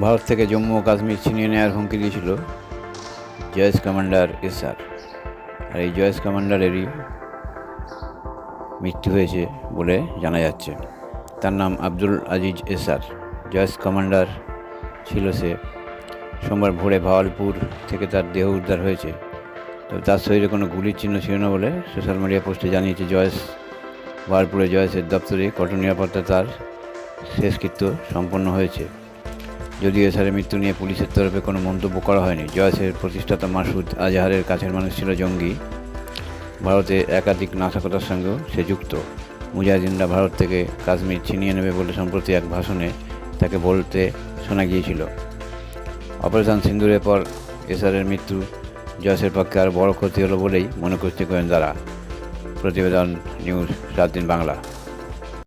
ভারত থেকে জম্মু ও কাশ্মীর ছিনিয়ে নেওয়ার হুমকি দিয়েছিল জয়েস কমান্ডার এসআর। আর এই জয়েস কমান্ডারেরই মৃত্যু হয়েছে বলে জানা যাচ্ছে। তার নাম আব্দুল আজিজ এসআর। জয়েস কমান্ডার ছিল সে। সোমবার ভোরে ভাওয়ালপুর থেকে তার দেহ উদ্ধার হয়েছে। তবে তার শরীরে কোনো গুলির চিহ্ন ছিল না বলে সোশ্যাল মিডিয়া পোস্টে জানিয়েছে জয়েস ভাওয়ালপুরে জয়েসের দপ্তরে কঠোর নিরাপত্তা তার শেষকৃত্য সম্পন্ন হয়েছে। যদিও এসারের মৃত্যু নিয়ে পুলিশের তরফে কোনো মন্তব্য করা হয়নি। জয়েসের প্রতিষ্ঠাতা মাসুদ আজহারের কাছের মানুষ ছিল জঙ্গি। ভারতে একাধিক নাশকতার সঙ্গেও সে যুক্ত। মুজাহিদিনরা ভারত থেকে কাশ্মীর ছিনিয়ে নেবে বলে সম্প্রতি এক ভাষণে তাকে বলতে শোনা গিয়েছিল। অপারেশন সিন্দুরের পর এসআরের মৃত্যু জয়েসের পক্ষে আর বড় ক্ষতি হলো বলেই মনে করছে গোয়েন্দারা। প্রতিবেদন নিউজ সাত দিন বাংলা।